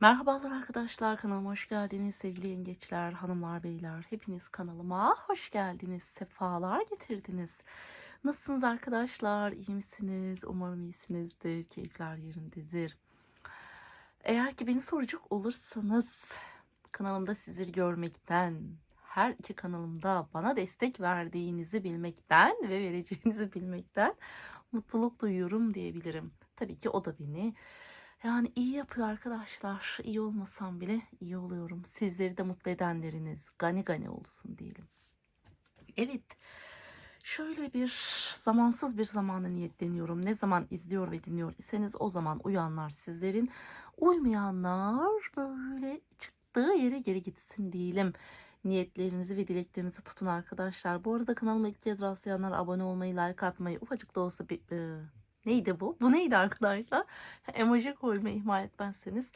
Merhabalar arkadaşlar kanalıma hoş geldiniz sevgili yengeçler, hanımlar, beyler. Hepiniz kanalıma hoş geldiniz, sefalar getirdiniz. Nasılsınız arkadaşlar? İyi misiniz? Umarım iyisinizdir, keyifler yerindedir. Eğer ki beni soracak olursanız kanalımda sizleri görmekten, her iki kanalımda bana destek verdiğinizi bilmekten ve vereceğinizi bilmekten mutluluk duyuyorum diyebilirim. Tabii ki o da beni yani iyi yapıyor arkadaşlar. İyi olmasam bile iyi oluyorum. Sizleri de mutlu edenleriniz gani gani olsun diyelim. Evet. Şöyle bir zamansız bir zamana niyetleniyorum. Ne zaman izliyor ve dinliyor iseniz o zaman uyanlar sizlerin. Uymayanlar böyle çıktığı yere geri gitsin diyelim. Niyetlerinizi ve dileklerinizi tutun arkadaşlar. Bu arada kanalıma ilk kez rastlayanlar abone olmayı, like atmayı, ufacık da olsa bir... e, neydi bu? Bu neydi arkadaşlar? Emoji koymayı ihmal etmezseniz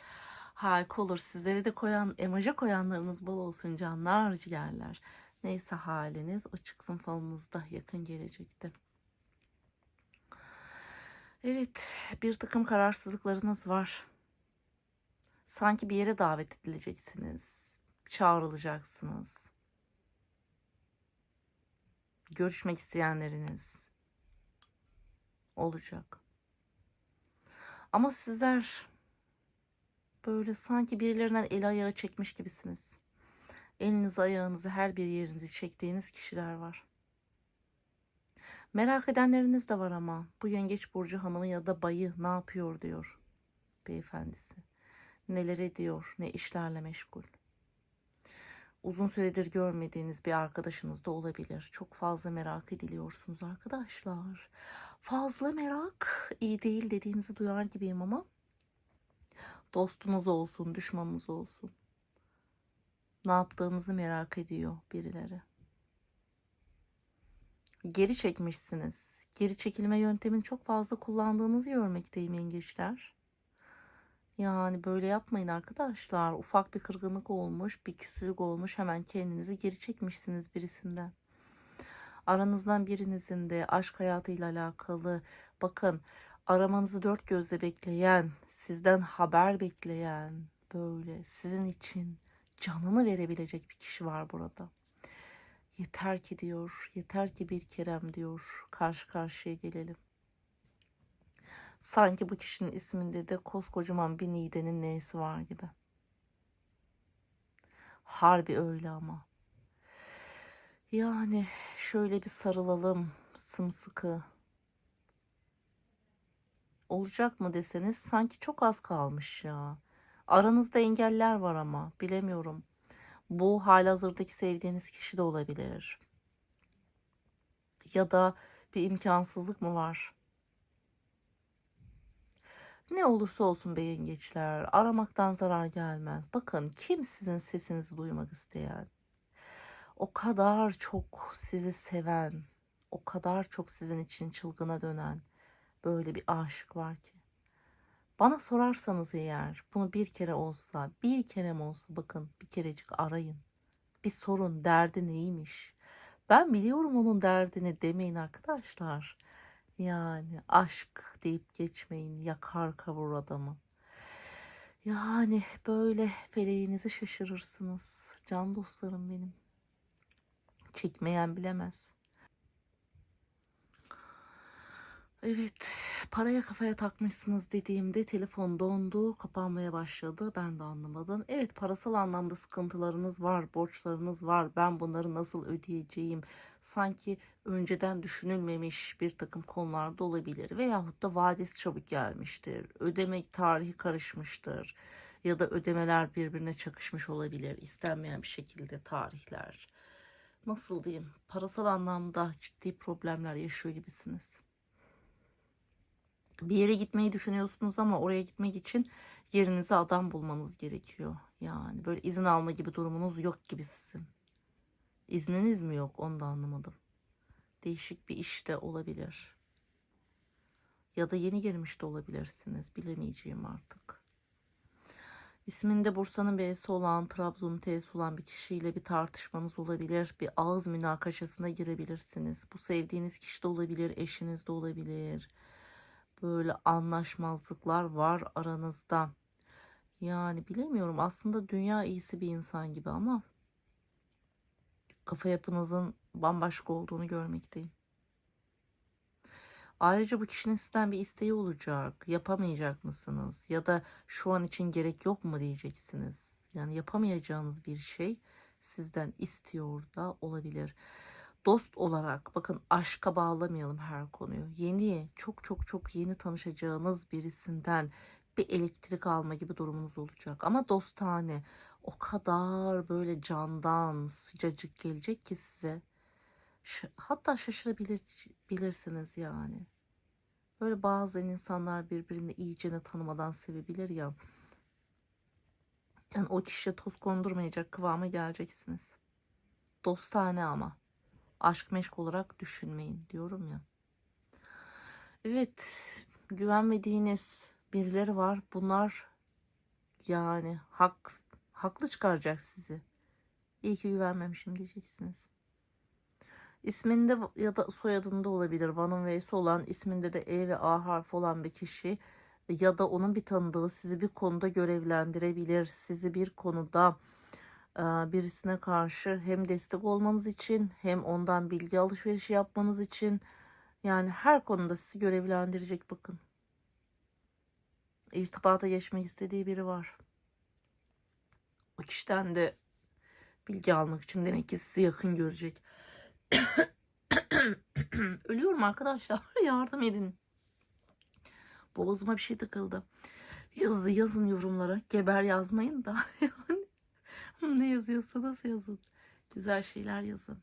harika olur. Sizlere de koyan, emoji koyanlarınız bol olsun canlar, ciğerler. Neyse haliniz o çıksın falınızda yakın gelecekte. Evet, bir takım kararsızlıklarınız var. Sanki bir yere davet edileceksiniz. Çağrılacaksınız. Görüşmek isteyenleriniz olacak. Ama sizler böyle sanki birilerinden el ayağı çekmiş gibisiniz. Elinizi ayağınızı her bir yerinizi çektiğiniz kişiler var. Merak edenleriniz de var ama bu yengeç burcu hanımı ya da bayı ne yapıyor diyor beyefendisi. Neler ediyor, ne işlerle meşgul. Uzun süredir görmediğiniz bir arkadaşınız da olabilir. Çok fazla merak ediliyorsunuz arkadaşlar. Fazla merak iyi değil dediğinizi duyar gibiyim ama dostunuz olsun, düşmanınız olsun. Ne yaptığınızı merak ediyor birileri. Geri çekmişsiniz. Geri çekilme yöntemini çok fazla kullandığınızı görmekteyim yengeçler. Yani böyle yapmayın arkadaşlar. Ufak bir kırgınlık olmuş, bir küslük olmuş. Hemen kendinizi geri çekmişsiniz birisinden. Aranızdan birinizin de aşk hayatıyla alakalı bakın aramanızı dört gözle bekleyen, sizden haber bekleyen böyle sizin için canını verebilecek bir kişi var burada. Yeter ki diyor, yeter ki bir kerem diyor. Karşı karşıya gelelim. Sanki bu kişinin isminde de koskocaman bir Nide'nin neysi var gibi. Harbi öyle ama. Yani şöyle bir sarılalım sımsıkı. Olacak mı deseniz sanki çok az kalmış ya. Aranızda engeller var ama bilemiyorum. Bu halihazırdaki sevdiğiniz kişi de olabilir. Ya da bir imkansızlık mı var? Ne olursa olsun be yengeçler, aramaktan zarar gelmez. Bakın kim sizin sesinizi duymak isteyen, o kadar çok sizi seven, o kadar çok sizin için çılgına dönen böyle bir aşık var ki. Bana sorarsanız eğer bunu bir kere olsa, bir kere mi olsa bakın bir kerecik arayın. Bir sorun, derdi neymiş? Ben biliyorum onun derdini demeyin arkadaşlar. Yani aşk deyip geçmeyin yakar kavur adamı. Yani böyle feleğinizi şaşırırsınız. Can dostlarım benim. Çekmeyen bilemez. Evet, paraya kafaya takmışsınız dediğimde telefon dondu, kapanmaya başladı. Ben de anlamadım. Evet, parasal anlamda sıkıntılarınız var, borçlarınız var. Ben bunları nasıl ödeyeceğim? Sanki önceden düşünülmemiş bir takım konularda olabilir. Veyahut da vadesi çabuk gelmiştir. Ödeme tarihi karışmıştır. Ya da ödemeler birbirine çakışmış olabilir. İstenmeyen bir şekilde tarihler. Nasıl diyeyim? Parasal anlamda ciddi problemler yaşıyor gibisiniz bir yere gitmeyi düşünüyorsunuz ama oraya gitmek için yerinize adam bulmanız gerekiyor. Yani böyle izin alma gibi durumunuz yok gibi sizin. İzniniz mi yok onu da anlamadım. Değişik bir işte olabilir. Ya da yeni gelmiş de olabilirsiniz. Bilemeyeceğim artık. İsminde Bursa'nın B'si olan, Trabzon'un T'si olan bir kişiyle bir tartışmanız olabilir. Bir ağız münakaşasına girebilirsiniz. Bu sevdiğiniz kişi de olabilir, eşiniz de olabilir böyle anlaşmazlıklar var aranızda. Yani bilemiyorum. Aslında dünya iyisi bir insan gibi ama kafa yapınızın bambaşka olduğunu görmekteyim. Ayrıca bu kişinin sizden bir isteği olacak. Yapamayacak mısınız? Ya da şu an için gerek yok mu diyeceksiniz. Yani yapamayacağınız bir şey sizden istiyor da olabilir. Dost olarak bakın aşka bağlamayalım her konuyu. Yeni çok çok çok yeni tanışacağınız birisinden bir elektrik alma gibi durumunuz olacak. Ama dostane o kadar böyle candan sıcacık gelecek ki size. Hatta şaşırabilirsiniz yani. Böyle bazen insanlar birbirini iyicene tanımadan sevebilir ya. Yani o kişiye toz kondurmayacak kıvama geleceksiniz. Dostane ama. Aşk meşk olarak düşünmeyin diyorum ya. Evet, güvenmediğiniz birileri var. Bunlar yani hak haklı çıkaracak sizi. İyi ki güvenmemişim diyeceksiniz. İsminde ya da soyadında olabilir. Van'ın V'si olan isminde de E ve A harfi olan bir kişi ya da onun bir tanıdığı sizi bir konuda görevlendirebilir. Sizi bir konuda birisine karşı hem destek olmanız için hem ondan bilgi alışverişi yapmanız için yani her konuda sizi görevlendirecek bakın. İrtibata geçmek istediği biri var. O kişiden de bilgi almak için demek ki sizi yakın görecek. Ölüyorum arkadaşlar. Yardım edin. Boğazıma bir şey takıldı. Yazı yazın yorumlara. Geber yazmayın da. Yani ne yazıyorsanız yazın. Güzel şeyler yazın.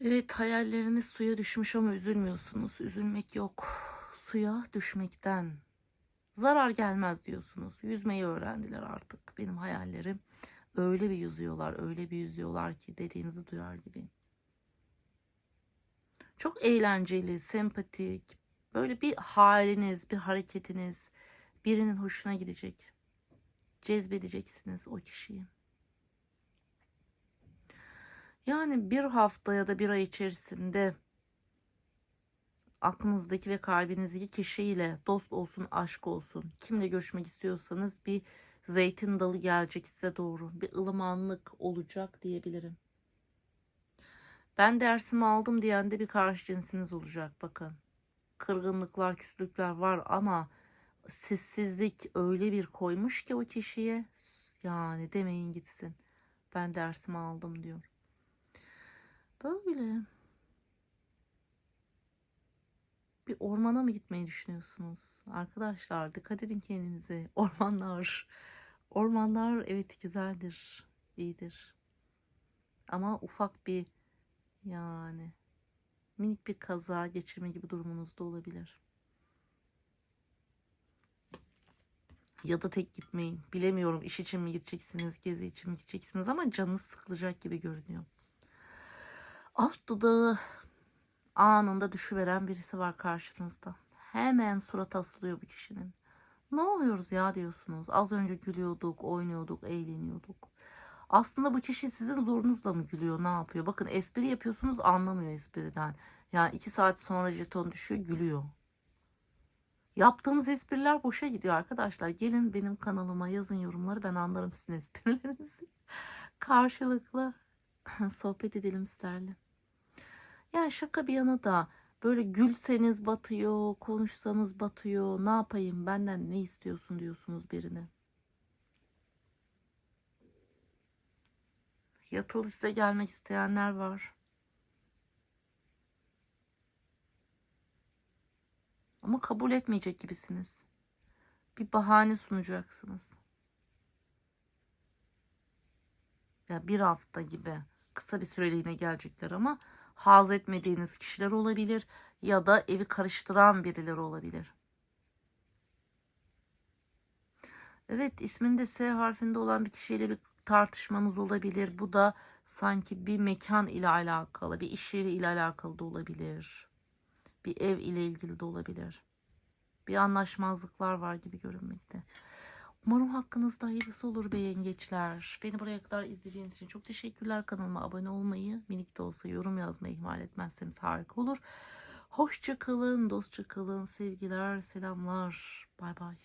Evet hayalleriniz suya düşmüş ama üzülmüyorsunuz. Üzülmek yok. Suya düşmekten zarar gelmez diyorsunuz. Yüzmeyi öğrendiler artık benim hayallerim. Öyle bir yüzüyorlar, öyle bir yüzüyorlar ki dediğinizi duyar gibi. Çok eğlenceli, sempatik, böyle bir haliniz, bir hareketiniz birinin hoşuna gidecek. Cezbedeceksiniz o kişiyi. Yani bir hafta ya da bir ay içerisinde aklınızdaki ve kalbinizdeki kişiyle dost olsun, aşk olsun, kimle görüşmek istiyorsanız bir zeytin dalı gelecek size doğru. Bir ılımanlık olacak diyebilirim. Ben dersimi aldım diyen de bir karşı cinsiniz olacak bakın. Kırgınlıklar, küslükler var ama sessizlik öyle bir koymuş ki o kişiye yani demeyin gitsin. Ben dersimi aldım diyor. Böyle. Bir ormana mı gitmeyi düşünüyorsunuz? Arkadaşlar dikkat edin kendinize. Ormanlar. Ormanlar evet güzeldir. iyidir. Ama ufak bir yani minik bir kaza geçirme gibi durumunuz da olabilir. Ya da tek gitmeyin. Bilemiyorum iş için mi gideceksiniz, gezi için mi gideceksiniz ama canınız sıkılacak gibi görünüyor. Alt dudağı anında düşüveren birisi var karşınızda. Hemen surat asılıyor bu kişinin. Ne oluyoruz ya diyorsunuz. Az önce gülüyorduk, oynuyorduk, eğleniyorduk. Aslında bu kişi sizin zorunuzla mı gülüyor, ne yapıyor? Bakın espri yapıyorsunuz anlamıyor espriden. Yani iki saat sonra jeton düşüyor, gülüyor. Yaptığınız espriler boşa gidiyor arkadaşlar. Gelin benim kanalıma yazın yorumları ben anlarım sizin esprilerinizi. Karşılıklı sohbet edelim sizlerle. Yani şaka bir yana da böyle gülseniz batıyor, konuşsanız batıyor. Ne yapayım benden ne istiyorsun diyorsunuz birine. Yatılı size gelmek isteyenler var. Ama kabul etmeyecek gibisiniz. Bir bahane sunacaksınız. Ya bir hafta gibi kısa bir süreliğine gelecekler ama haz etmediğiniz kişiler olabilir ya da evi karıştıran birileri olabilir. Evet isminde S harfinde olan bir kişiyle bir tartışmanız olabilir. Bu da sanki bir mekan ile alakalı, bir iş yeri ile alakalı da olabilir. Bir ev ile ilgili de olabilir. Bir anlaşmazlıklar var gibi görünmekte. Umarım hakkınızda hayırlısı olur be yengeçler. Beni buraya kadar izlediğiniz için çok teşekkürler. Kanalıma abone olmayı, minik de olsa yorum yazmayı ihmal etmezseniz harika olur. Hoşça kalın, dostça kalın. Sevgiler, selamlar. Bay bay.